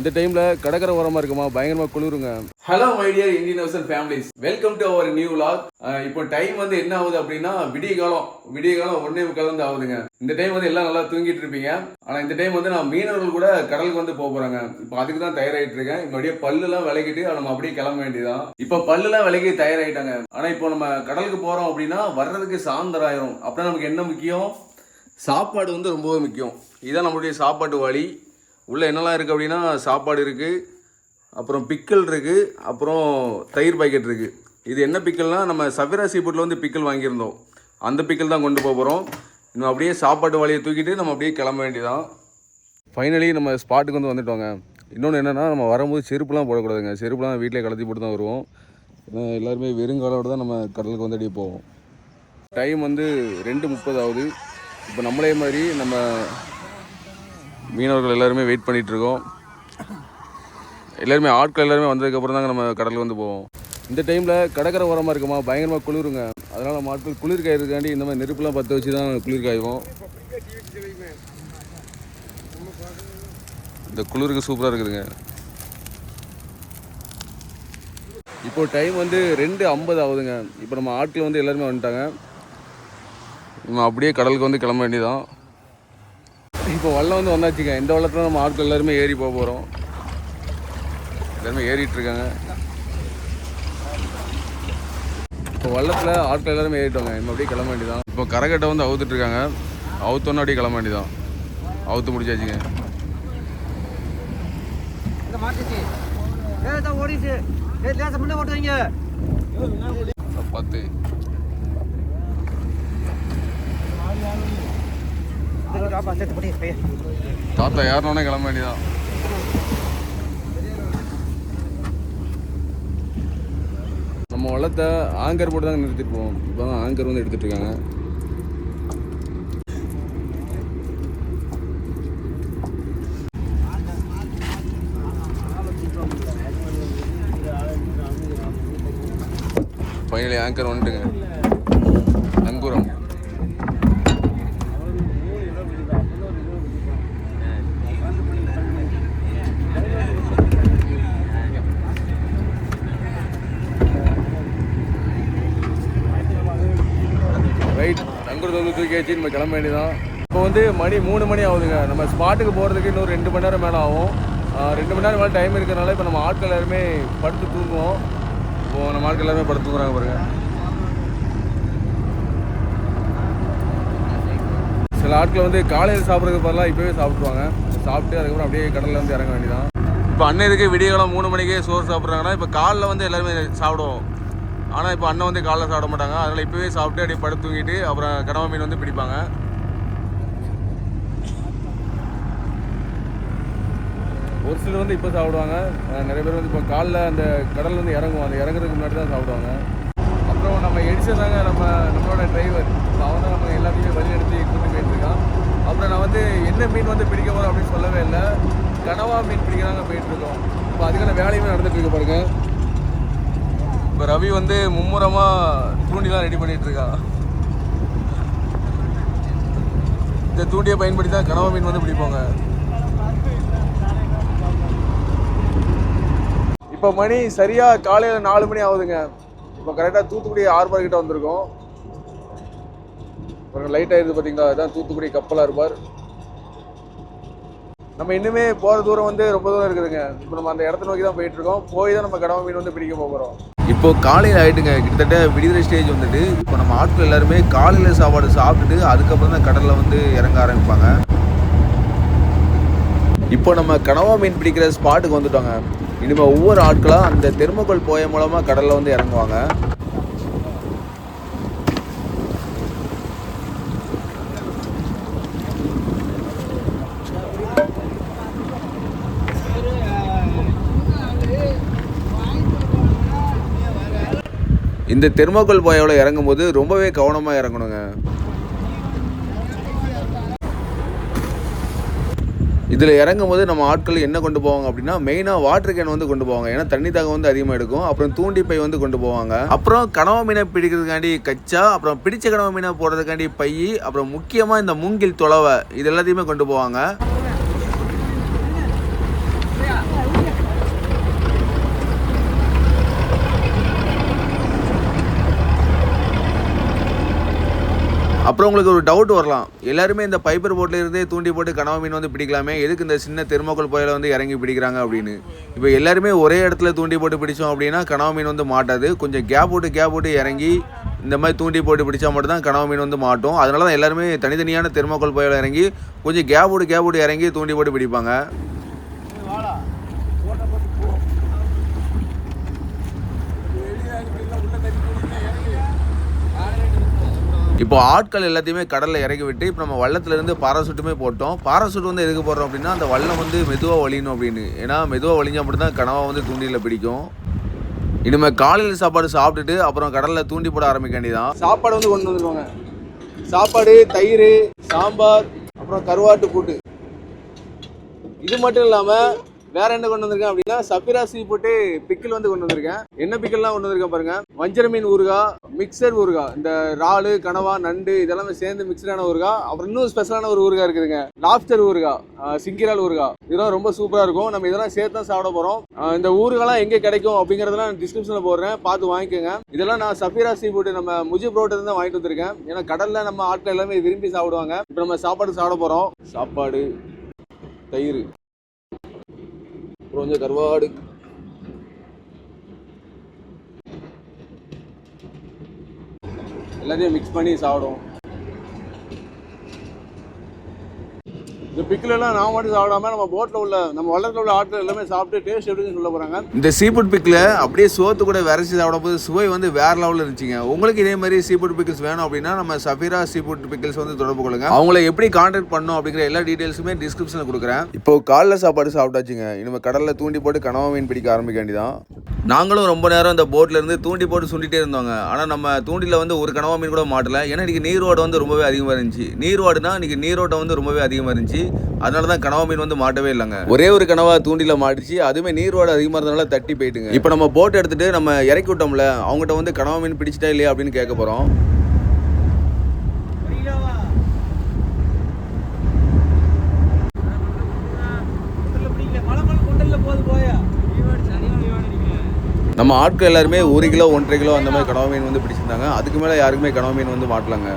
இந்த டைம்ல கடற்கரை ஓரமா இருக்குமா? பயங்கரமா குளிருங்க. Hello my dear Indian house and families welcome to our new log இப்போ டைம் வந்து என்ன ஆகுது அப்படின்னா விடிய காலம். விடிய காலம் ஒன்னே முக்கால் வந்து ஆகுதுங்க. இந்த டைம் வந்து எல்லாம் நல்லா தூங்கிட்டு இருப்பீங்க. ஆனா இந்த டைம் வந்து நான் மீனவர்கள் கூட கடலுக்கு வந்து போக போறாங்க. இப்போ அதுக்கு தான் தயாராகிட்டு இருக்கேன். இப்போ பல்லுலாம் விளக்கிட்டு நம்ம அப்படியே கிளம்ப வேண்டியதான் இப்போ பல்லுலாம் விளக்கி தயாராகிட்டாங்க ஆனா இப்போ நம்ம கடலுக்கு போறோம் அப்படின்னா வர்றதுக்கு சாயந்தரம் அப்படின்னா நமக்கு என்ன முக்கியம்? சாப்பாடு வந்து ரொம்பவே முக்கியம். இதுதான் நம்மளுடைய சாப்பாட்டு வழி. உள்ளே என்னெல்லாம் இருக்குது அப்படின்னா சாப்பாடு இருக்குது அப்புறம் பிக்கல் இருக்குது அப்புறம் தயிர் பாக்கெட் இருக்குது இது என்ன பிக்கல்னால் நம்ம சவிரா சீபுட்டில் வந்து பிக்கல் வாங்கியிருந்தோம். அந்த பிக்கல் தான் கொண்டு போக போகிறோம் இன்னும் அப்படியே சாப்பாட்டு வழியை தூக்கிட்டு நம்ம அப்படியே கிளம்ப வேண்டியதான் ஃபைனலி நம்ம ஸ்பாட்டுக்கு வந்து வந்துட்டோங்க. இன்னொன்று என்னென்னா நம்ம வரும்போது செருப்புலாம் போடக்கூடாதுங்க. செருப்புலாம் வீட்டிலே கலத்தி போட்டு தான் வருவோம். ஏன்னா எல்லாருமே வெறுங்காலோடு தான் நம்ம கடலுக்கு வந்து அப்படியே போவோம். டைம் வந்து ரெண்டு முப்பது ஆகுது. இப்போ நம்மளே மாதிரி நம்ம மீனவர்கள் எல்லாருமே வெயிட் பண்ணிகிட்டு இருக்கோம் எல்லாருமே ஆட்கள் எல்லாருமே வந்ததுக்கப்புறம் தாங்க நம்ம கடலுக்கு வந்து போவோம். இந்த டைமில் கடற்கரை ஓரமாக இருக்குமா? பயங்கரமாக குளிருங்க. அதனால் நம்ம ஆட்கள் குளிர் காயிருக்காண்டி இந்த மாதிரி நெருப்புலாம் பற்ற வச்சு தான் குளிர் காய்வோம் இந்த குளிருக்கு சூப்பராக இருக்குதுங்க. இப்போ டைம் வந்து ரெண்டு ஐம்பது ஆகுதுங்க. இப்போ நம்ம ஆட்கள் வந்து எல்லாருமே வந்துட்டாங்க. நம்ம அப்படியே கடலுக்கு வந்து கிளம்ப வேண்டியதான் இப்போ வல்லம் வந்து வந்தாச்சுங்க. இந்த வள்ளத்தில் நம்ம ஆட்கள் எல்லாருமே ஏறி போக போகிறோம் எல்லாருமே ஏறிட்டு இருக்காங்க. இப்போ வள்ளத்தில் ஆட்கள் எல்லாருமே ஏறிட்டோங்க. நம்ம அப்படியே கிளம்ப வேண்டியதான் இப்போ கரகட்டை வந்து அவுத்துட்டு இருக்காங்க. அவுத்தோன்னு அப்படியே கிளம்ப வேண்டியதான் அவுத்து முடிச்சாச்சுங்க. இந்த தாத்தா யாருனோடனே கிளம்ப வேண்டியதான் நம்ம வளத்தை ஆங்கர் போட்டு தாங்க நிறுத்திட்டு போவோம். இப்போ தான் ஆங்கர் வந்து எடுத்துட்டு இருக்காங்க. ஃபைனலி ஆங்கர் வந்துட்டுங்க. நங்கூரம் ரைட் நங்கூரத்தை வந்து நம்ம கிளம்ப வேண்டியதான் இப்போ வந்து மணி மூணு மணி ஆகுதுங்க. நம்ம ஸ்பாட்டுக்கு போகிறதுக்கு இன்னும் ரெண்டு மணி நேரம் மேலே ஆகும். ரெண்டு மணி நேரம் மேலே டைம் இருக்கிறனால இப்போ நம்ம ஆட்கள் எல்லாருமே படுத்து தூங்குவோம். இப்போ நம்ம ஆட்கள் எல்லாருமே படுத்து தூங்குறாங்க பாருங்க. சில ஆட்கள் வந்து காலையில் சாப்பிட்றதுக்கு பதிலாக இப்போவே சாப்பிட்ருவாங்க சாப்பிட்டு அதுக்கப்புறம் அப்படியே கடலில் வந்து இறங்க வேண்டியதான் இப்போ அண்ணனுக்கு விடியகாலம் மூணு மணிக்கே சோறு சாப்பிட்றாங்கன்னா இப்போ காலைல வந்து எல்லாருமே சாப்பிடுவோம். ஆனால் இப்போ அண்ணன் வந்து காலைல சாப்பிட மாட்டாங்க. அதனால் இப்போவே சாப்பிட்டு அப்படியே படுத்து தூங்கிட்டு அப்புறம் கடமை மீன் வந்து பிடிப்பாங்க. ஒரு சிலர் வந்து இப்போ சாப்பிடுவாங்க. நிறைய பேர் வந்து இப்போ காலைல அந்த கடல் வந்து இறங்குவோம் அந்த இறங்குறதுக்கு முன்னாடி தான் சாப்பிடுவாங்க. அப்புறம் நம்ம எடிசன் தாங்க நம்ம நம்மளோட டிரைவர் அவன் தான் நம்ம எல்லாத்தையுமே வழி எடுத்து போயிட்டுருக்கான் அப்புறம் நான் வந்து என்ன மீன் வந்து பிடிக்க போகிறோம் அப்படின்னு சொல்லவே இல்லை. கனவா மீன் பிடிக்கிறாங்க போயிட்டுருக்கோம் இப்போ அதுக்கான வேலையுமே நடந்துட்டு இருக்கு பாருங்கள் இப்போ ரவி வந்து மும்முரமாக தூண்டிலாம் ரெடி பண்ணிட்டு இந்த தூண்டியை பயன்படுத்தி தான் கனவா மீன் வந்து பிடிப்பாங்க. இப்போ மணி சரியாக காலையில் நாலு மணி ஆகுதுங்க. இப்போ கரெக்டாக தூத்துக்குடி ஆர்பார் கிட்ட வந்திருக்கோம். அப்புறம் லைட் ஆயிருது பார்த்தீங்களா அதுதான் தூத்துக்குடி கப்பலாக இருப்பார். நம்ம இன்னுமே போகிற தூரம் வந்து ரொம்ப தூரம் இருக்குதுங்க. இப்போ நம்ம அந்த இடத்த நோக்கி தான் போயிட்டுருக்கோம். போய் தான் நம்ம கடவுள் மீன் வந்து பிடிக்க போகிறோம் இப்போ காலையில் ஆயிட்டுங்க. கிட்டத்தட்ட விடுதலை ஸ்டேஜ் வந்துட்டு இப்போ நம்ம ஆட்கள் எல்லாருமே காலையில் சாப்பாடு சாப்பிட்டுட்டு அதுக்கப்புறம் தான் கடலில் வந்து இறங்க ஆரம்பிப்பாங்க. இப்போ நம்ம கனவா மீன் பிடிக்கிற ஸ்பாட்டுக்கு வந்துட்டோங்க. இனிமேல் ஒவ்வொரு ஆட்களாக அந்த தெர்மோகோல் போய மூலமாக கடலில் வந்து இறங்குவாங்க. இந்த தெர்மோகோல் போயோவில் இறங்கும்போது ரொம்பவே கவனமாக இறங்கணுங்க. இதில் இறங்கும் போது நம்ம ஆட்கள் என்ன கொண்டு போவாங்க அப்படின்னா மெயினாக வாட்டர் கேன் வந்து கொண்டு போவாங்க. ஏன்னா தண்ணி தாகம் வந்து அதிகமாக எடுக்கும். அப்புறம் தூண்டி பை வந்து கொண்டு போவாங்க. அப்புறம் கனவா மீனை பிடிக்கிறதுக்காண்டி கச்சா அப்புறம் பிடிச்ச கனவ மீனை போடுறதுக்காண்டி பை அப்புறம் முக்கியமாக இந்த மூங்கில் தொலைவை இது எல்லாத்தையுமே கொண்டு போவாங்க. அப்புறம் உங்களுக்கு ஒரு டவுட் வரலாம். எல்லாருமே இந்த பைப்பர் போட்டில் இருந்தே தூண்டி போட்டு கனவா மீன் வந்து பிடிக்கலாமே. எதுக்கு இந்த சின்ன தெர்மோக்கல் புயலை வந்து இறங்கி பிடிக்கிறாங்க அப்படின்னு. இப்போ எல்லாருமே ஒரே இடத்துல தூண்டி போட்டு பிடிச்சோம் அப்படின்னா கனவா மீன் வந்து மாட்டாது. கொஞ்சம் கேப் விட்டு கேப் போட்டு இறங்கி இந்த மாதிரி தூண்டி போட்டு பிடிச்சா மட்டும் தான் கனவா மீன் வந்து மாட்டும். அதனால தான் எல்லாருமே தனித்தனியான தெர்மோக்கல் புயல இறங்கி கொஞ்சம் கேப் விட்டு கேப் விட்டு இறங்கி தூண்டி போட்டு பிடிப்பாங்க. இப்போ ஆட்கள் எல்லாத்தையுமே கடலில் இறக்கி விட்டு இப்போ நம்ம வள்ளத்துலேருந்து பாராசூட்டுமே போட்டோம். பாராசூட் வந்து எதுக்கு போடுறோம் அப்படின்னா அந்த வல்லம் வந்து மெதுவாக வலியணும் அப்படின்னு. ஏன்னா மெதுவாக வலிஞ்சா மட்டும் தான் கனவா வந்து தூண்டியில் பிடிக்கும். இனிமேல் காலையில் சாப்பாடு சாப்பிட்டுட்டு அப்புறம் கடலில் தூண்டி போட ஆரம்பிக்க வேண்டியதான் சாப்பாடு வந்து கொண்டு வந்துருவாங்க. சாப்பாடு தயிர் சாம்பார் அப்புறம் கருவாட்டு கூட்டு. இது மட்டும் இல்லாமல் வேற என்ன கொண்டு வந்திருக்கேன் அப்படின்னா சபிரா சீ போட்டு பிக்கில் வந்து கொண்டு வந்திருக்கேன். என்ன பிக்கிள்லாம் கொண்டு வந்திருக்கேன் பாருங்க. வஞ்சர மீன் ஊறுகாய் மிக்சர் ஊறுகாய். இந்த இறாலு கனவா நண்டு இதெல்லாமே சேர்ந்து மிக்சடான ஊறுகாய். அப்புறம் இன்னும் ஸ்பெஷலான ஒரு ஊறுகா இருக்குதுங்க. லாப்ஸ்டர் ஊறுகாய் சிங்கிரால் ஊறுகாய். இதெல்லாம் ரொம்ப சூப்பராக இருக்கும். நம்ம இதெல்லாம் சேர்த்து தான் சாப்பிட போகிறோம் இந்த ஊறுகாலாம் எங்கே கிடைக்கும் அப்படிங்கிறதெல்லாம் டிஸ்கிரிப்ஷனில் போடுறேன். பார்த்து வாங்கிக்கோங்க. இதெல்லாம் நான் சஃபீரா சீ போட்டு நம்ம முஜிப் ரோட்டில் தான் வாங்கிட்டு வந்திருக்கேன். ஏன்னா கடலில் நம்ம ஆட்கள் எல்லாமே விரும்பி சாப்பிடுவாங்க. இப்போ நம்ம சாப்பாடு சாப்பிட போகிறோம் சாப்பாடு தயிர். அப்புறம் கொஞ்சம் கருவாடு. எல்லாத்தையும் மிக்ஸ் பண்ணி சாப்பிடுவோம். இந்த பிக்கில் நான் மட்டும் சாப்பிடாம நம்ம போட்டில் உள்ள நம்ம வள்ளத்தில் உள்ள ஆட்டில் எல்லாமே சாப்பிட்டு டேஸ்ட் எப்படின்னு சொல்ல போகிறாங்க இந்த சீஃபுட் பிக்கில் அப்படியே சோத்து கூட விரைச்சி சாப்பிடும்போது சுவை வந்து வேற லெவலில் இருந்துச்சுங்க. உங்களுக்கு இதே மாதிரி சீஃபுட் பிக்கிள்ஸ் வேணும் அப்படின்னா நம்ம சஃபீரா சீஃபுட் பிக்கிள்ஸ் வந்து தொடர்பு கொள்ளுங்க. அவங்கள எப்படி கான்டாக்ட் பண்ணணும் அப்படிங்கிற எல்லா டீடைல்ஸுமே டிஸ்கிரிப்ஷனில் கொடுக்குறேன். இப்போ காலைல சாப்பாடு சாப்பிட்டாச்சுங்க. இனிமேல் கடலில் தூண்டி போட்டு கனவா மீன் பிடிக்க ஆரம்பிக்க வேண்டியதான் நாங்களும் ரொம்ப நேரம் அந்த போட்ல இருந்து தூண்டி போட்டு சுண்டிட்டே இருந்தோங்க. ஆனால் நம்ம தூண்டில வந்து ஒரு கனவா மீன் கூட மாட்டல. ஏன்னா இன்னைக்கு நீரோடு வந்து ரொம்பவே அதிகமாக இருந்துச்சு. நீரோடுனா இன்னைக்கு நீரோட்டம் வந்து ரொம்பவே அதிகமாக இருந்துச்சு. அதனால தான் கனவா மீன் வந்து மாட்டவே இல்லைங்க. ஒரே ஒரு கனவா தூண்டில மாட்டிச்சு அதுவுமே நீரோட அதிகமாக இருந்தனால தட்டி போயிட்டுங்க. இப்போ நம்ம போட் எடுத்துட்டு நம்ம இறக்கி விட்டோம்ல அவங்ககிட்ட வந்து கனவா மீன் பிடிச்சிட்டா இல்லையா அப்படின்னு கேட்க போகிறோம் நம்ம ஆட்கள் எல்லாருமே ஒரு கிலோ ஒன்றரை கிலோ அந்த மாதிரி கனவா மீன் வந்து பிடிச்சிருந்தாங்க. அதுக்கு மேலே யாருக்குமே கனவா மீன் வந்து மாட்டலாங்க.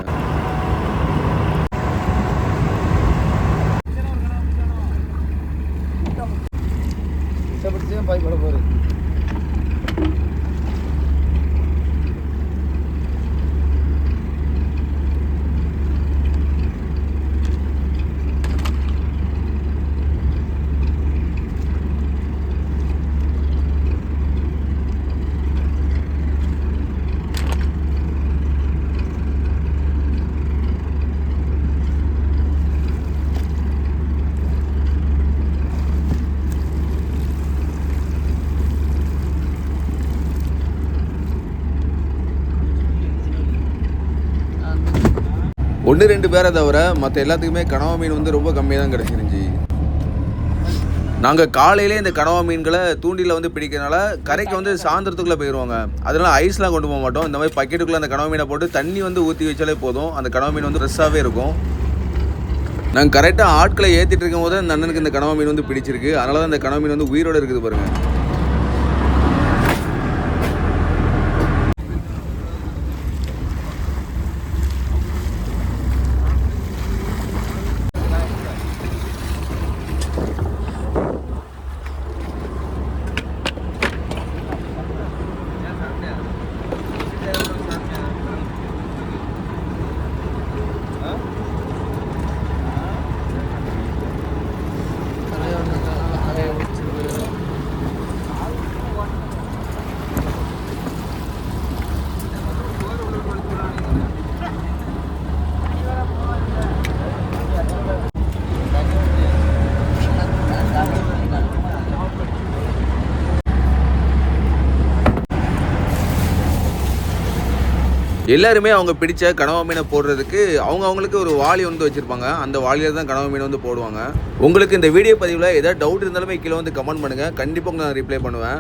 ஒன்று ரெண்டு பேரை தவிர மற்ற எல்லாத்துக்குமே கனவா மீன் வந்து ரொம்ப கம்மியாக தான் கிடச்சிருந்துச்சி நாங்கள் காலையிலே இந்த கனவா மீன்களை தூண்டியில் வந்து பிடிக்கிறனால கரைக்கு வந்து சாயந்தரத்துக்குள்ளே போயிடுவாங்க அதனால் ஐஸ்லாம் கொண்டு போக மாட்டோம். இந்த மாதிரி பக்கெட்டுக்குள்ளே அந்த கனவா மீனை போட்டு தண்ணி வந்து ஊற்றி வச்சாலே போதும். அந்த கனவா மீன் வந்து ஃப்ரெஷ்ஷாகவே இருக்கும். நாங்கள் கரெக்டாக ஆட்களை ஏற்றிட்டு இருக்கும் போது அந்த அண்ணனுக்கு இந்த கனவா மீன் வந்து பிடிச்சிருக்கு. அதனால தான் இந்த கனவா மீன் வந்து உயிரோடு இருக்குது பாருங்கள் எல்லாருமே அவங்க பிடிச்ச கனவா மீனை போடுறதுக்கு அவங்க அவங்களுக்கு ஒரு வாளி வந்து வச்சுருப்பாங்க. அந்த வாலியில் தான் கனவா மீன் வந்து போடுவாங்க. உங்களுக்கு இந்த வீடியோ பதிவில் ஏதாவது டவுட் இருந்தாலுமே கீழே வந்து கமெண்ட் பண்ணுங்கள் கண்டிப்பாக நான் ரிப்ளை பண்ணுவேன்.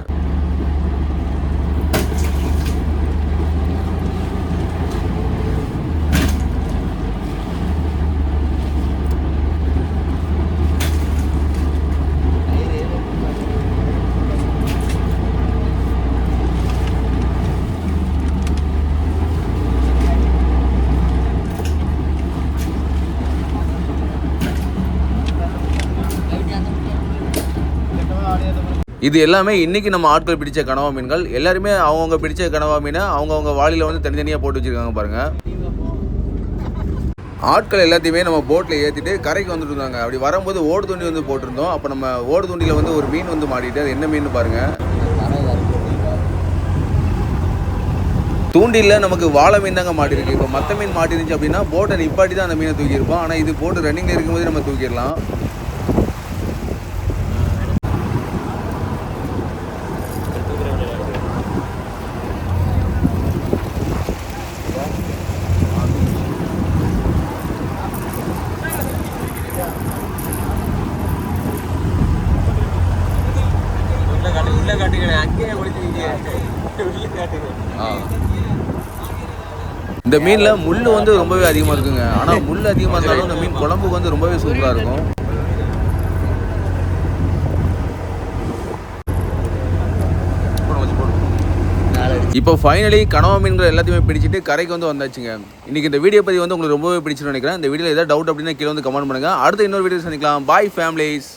இது எல்லாமே இன்றைக்கி நம்ம ஆட்கள் பிடிச்ச கனவா மீன்கள். எல்லாருமே அவங்கவுங்க பிடிச்ச கனவா மீனை அவங்கவுங்க வாளியில் வந்து தனித்தனியாக போட்டு வச்சுருக்காங்க பாருங்கள் ஆட்கள் எல்லாத்தையுமே நம்ம போட்டில் ஏற்றிட்டு கரைக்கு வந்துட்டு இருந்தாங்க. அப்படி வரும்போது ஓடு தூண்டி வந்து போட்டிருந்தோம். அப்போ நம்ம ஓடு தூண்டியில் வந்து ஒரு மீன் வந்து மாட்டிட்டு அது என்ன மீன் பாருங்கள் தூண்டிலில் நமக்கு வாழை மீன் தாங்க மாட்டிருக்கு. இப்போ மற்ற மீன் மாட்டிருந்துச்சு அப்படின்னா போட்டை நிப்பாட்டி தான் அந்த மீனை தூக்கியிருப்போம். ஆனால் இது போட்டு ரன்னிங்கில் இருக்கும்போது நம்ம தூக்கிடலாம் உள்ள காட்டு உள்ள காட்டுங்க அங்கேயே ஒளிச்சிருக்கீங்க உள்ள காட்டுங்க இந்த மீனில் முள் வந்து ரொம்பவே அதிகமாக இருக்குங்க. ஆனால் முள் அதிகமாக இருந்தாலும் இந்த மீன் குழம்புக்கு வந்து ரொம்பவே சூப்பராக இருக்கும். இப்போ ஃபைனலி கனவா மீன்கள் எல்லாத்தையுமே பிடிச்சிட்டு கரைக்கு வந்து வந்தாச்சுங்க. இன்னைக்கு இந்த வீடியோ பற்றி வந்து உங்களுக்கு ரொம்பவே பிடிச்சிருன்னு நினைக்கிறேன். இந்த வீடியோ ஏதாவது டவுட் அப்படின்னா கீழே வந்து கமெண்ட் பண்ணுங்க. அடுத்த இன்னொரு வீடியோ சந்திக்கலாம். பாய் ஃபேமிலிஸ்